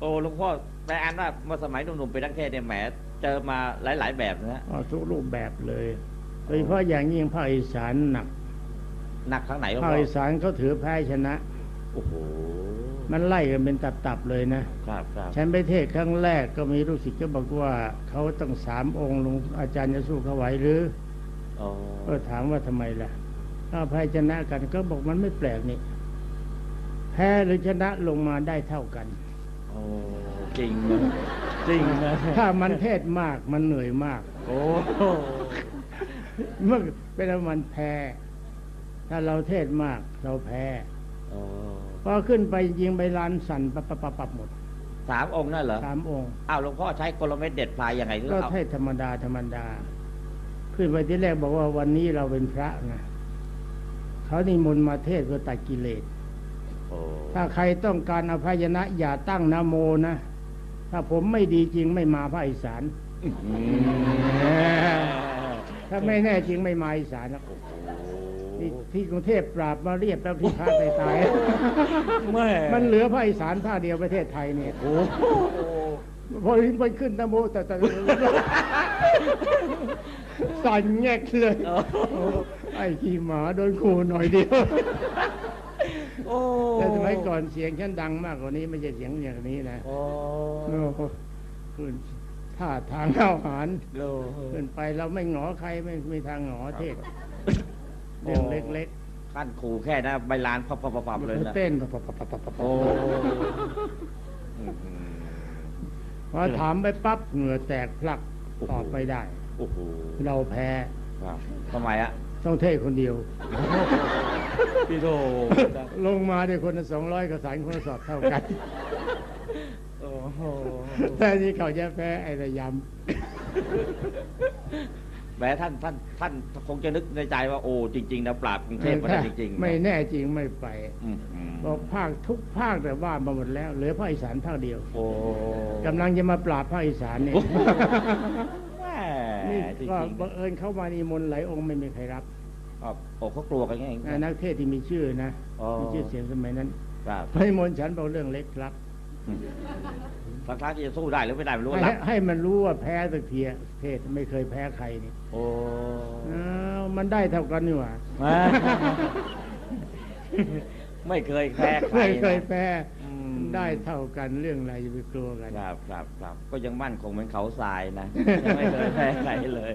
โอ้หลวงพ่อแปลอันว่าเมื่อสมัยหนุ่มๆเป็นนักเทศน์เนี่ยแหมเจอมาหลาย ๆ แบบนะฮะอ๋อทุกรูปแบบเลยโดยเฉพาะอย่างยิ่งภาคอีสานหนักหนักครั้งไหนหลวงภาคพ่ออีสานเขาถือแพ้ชนะ โอ้โหมันไล่กันเป็นตับๆเลยนะ ครับครับฉันไปเทศน์ครั้งแรกก็มีลูกศิษย์ก็บอกว่าเขาต้องสามองค์หลวงอาจารย์จะสู้เขาไหวหรือโอ้ก็ถามว่าทำไมล่ะถ้าแพ้ชนะกันก็บอกมันไม่แปลกนี่แพ้หรือชนะลงมาได้เท่ากันโอ้จริงนะจริงนะถ้ามันเทศมากมันเหนื่อยมาก โอ้เมื่อเป็นว่ามันแพ้ ถ้าเราเทศมากเราแพ้โอ้พอขึ้นไปยิงไปลานสั่นปับปับปับปับหมดสามองค์นั่นเหรอสามองค์อ้าวหลวงพ่อใช้กลเม็ดเด็ดพลายยังไงหรือก็เอาเทศธรรมดาธรรมดา ขึ้นไปที่แรกบอกว่าวันนี้เราเป็นพระนะเขานิมนต์มาเทศเพื่อตัดกิเลสโอ้ ถ้าใครต้องการอภัยนะ อย่าตั้งนะโมนะ ถ้าผมไม่ดีจริงไม่มาภาคอีสานอืมถ้าไม่แน่จริงไม่มาอีสานแล้วนี่ที่กรุงเทพปราบมาเรียบแล้วที่พระตายตายแม่มันเหลือภาคอีสานภาคเดียวประเทศไทยเนี่ยโอ้โหพอไปขึ้นนะโมแต่แต่สั่นแงกเลยโอ้โหไอ้ขี้หมาโดนขู่หน่อยเดียว โอ้แต่สมัยก่อนเสียงฉันดังมากกว่านี้ ไม่ใช่เสียงอย่างนี้นะโอ้โอ้โหขึ้นท่าทางเข้าหารโอ้ขึ้นไปเราไม่หงอใครไม่มีทางหงอเทศเรื่องเล็กขั้นขู่แค่นะใบลานพับพับพับๆเลยนะเต้นปับปับปับปับปับปับโอ้อื้อหือพอถามไปปั๊บเหงื่อแตกพลักโอ้โหตอบไปได้โอ้โหเราแพ้ครับทำไมอะต้องเทศคนเดียว พี่โตลงมาได้คนละสองร้อยกับสารคนละสอบเท่ากันโอ้โหแต่นี่เขาจะแพ้ไอ้ระยแหมท่านท่านท่านคงจะนึกในใจว่าโอ้จริงๆนะปราบกรุงำเทพมาได้จริงๆนะไม่แน่จริงไม่ไปอืมอืมบอกภาคทุกภาคแต่ว่ามาหมดแล้วเหลือภาคอีสานภาคเดียวโอ้กำลังจะมาปราบภาคอีสานเนี่ยโอ้โหแหมนี่จริงก็ๆบังเอิญเข้ามานีมนต์หลายองค์ไม่มีใครรับ อ๋อโอ้เขากลัวกันไงนะนักเทศน์ที่มีชื่อนะอ๋อมีชื่อเสียงสมัยนั้นครับพระมนต์ฉันบอกเรื่องเล็กครับสักครั้งที่จะสู้ได้หรือไม่ได้ไม่รู้ให้ละให้มันรู้ว่าแพ้สักทีอะเทศไม่เคยแพ้ใครนี่โอ้อ้าวมันได้เท่ากันนี่หว่าแหมไม่เคยแพ้ใครไม่เคยนะแพ้อืมได้เท่ากันเรื่องอะไรจะไปกลัวกันครับครับครับก็ยังมั่นคงเหมือนเขาทรายนะยังไม่เคยแพ้ใครเลย